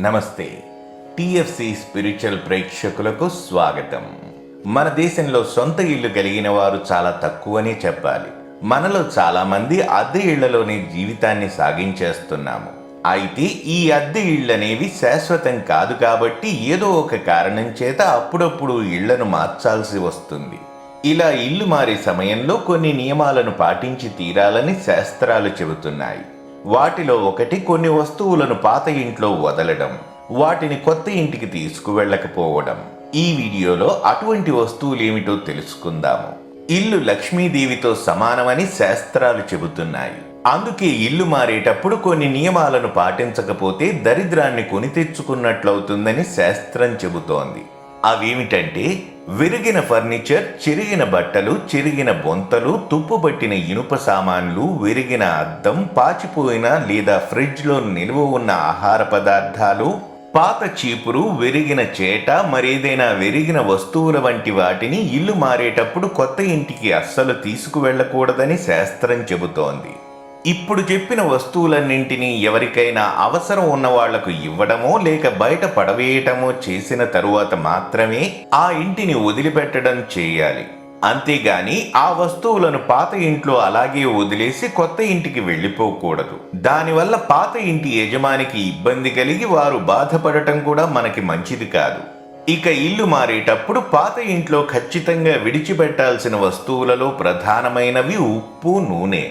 నమస్తే. TFC spiritual ప్రేక్షకులకు స్వాగతం. మన దేశంలో సొంత ఇల్లు కలిగిన వారు చాలా తక్కువనే చెప్పాలి. మనలో చాలామంది అద్దె ఇళ్ళలోనే జీవితాన్ని సాగించేస్తున్నాము. అయితే ఈ అద్దె ఇళ్ళనేవి శాశ్వతం కాదు కాబట్టి ఏదో ఒక కారణం చేత అప్పుడప్పుడు ఇళ్ళను మార్చాల్సి వస్తుంది. ఇలా ఇల్లు మారే సమయంలో కొన్ని నియమాలను పాటించి తీరాలని శాస్త్రాలు చెబుతున్నాయి. వాటిలో ఒకటి కొన్ని వస్తువులను పాత ఇంట్లో వదలడం వాటిని కొత్త ఇంటికి తీసుకువెళ్ళకపోవడం. ఈ వీడియోలో అటువంటి వస్తువులు ఏమిటో తెలుసుకుందాము. ఇల్లు లక్ష్మీదేవితో సమానమని శాస్త్రాలు చెబుతున్నాయి. అందుకే ఇల్లు మారేటప్పుడు కొన్ని నియమాలను పాటించకపోతే దరిద్రాన్ని కొని తెచ్చుకున్నట్లవుతుందని శాస్త్రం చెబుతోంది. అవేమిటంటే విరిగిన ఫర్నిచర్ చిరిగిన బట్టలు చిరిగిన బొంతలు తుప్పుబట్టిన ఇనుప సామాన్లు విరిగిన అద్దం పాచిపోయిన లేదా ఫ్రిడ్జ్లో నిల్వ ఉన్న ఆహార పదార్థాలు పాత చీపురు విరిగిన చేట మరేదైనా విరిగిన వస్తువుల వంటి వాటిని ఇల్లు మారేటప్పుడు కొత్త ఇంటికి అస్సలు తీసుకువెళ్ళకూడదని శాస్త్రం చెబుతోంది. ఇప్పుడు చెప్పిన వస్తువులన్నింటినీ ఎవరికైనా అవసరం ఉన్న వాళ్ళకు ఇవ్వడమో లేక బయట పడవేయటమో చేసిన తరువాత మాత్రమే ఆ ఇంటిని వదిలిపెట్టడం చేయాలి. అంతేగాని ఆ వస్తువులను పాత ఇంట్లో అలాగే వదిలేసి కొత్త ఇంటికి వెళ్ళిపోకూడదు. దానివల్ల పాత ఇంటి యజమానికి ఇబ్బంది కలిగి వారు బాధపడటం కూడా మనకి మంచిది కాదు. ఇక ఇల్లు మారేటప్పుడు పాత ఇంట్లో ఖచ్చితంగా విడిచిపెట్టాల్సిన వస్తువులలో ప్రధానమైనవి ఉప్పు నూనె.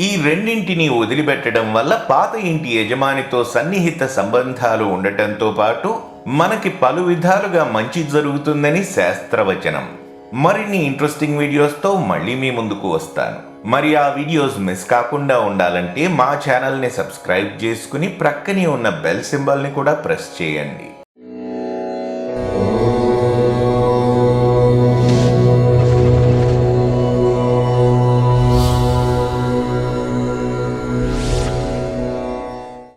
ఈ రెండింటిని వదిలిపెట్టడం వల్ల పాత ఇంటి యజమానితో సన్నిహిత సంబంధాలు ఉండటంతో పాటు మనకి పలు విధాలుగా మంచి జరుగుతుందని శాస్త్రవచనం. మరిన్ని ఇంట్రెస్టింగ్ వీడియోస్తో మళ్ళీ మీ ముందుకు వస్తాను. మరి ఆ వీడియోస్ మిస్ కాకుండా ఉండాలంటే మా ఛానల్ని సబ్స్క్రైబ్ చేసుకుని ప్రక్కనే ఉన్న బెల్ సింబల్ని కూడా ప్రెస్ చేయండి.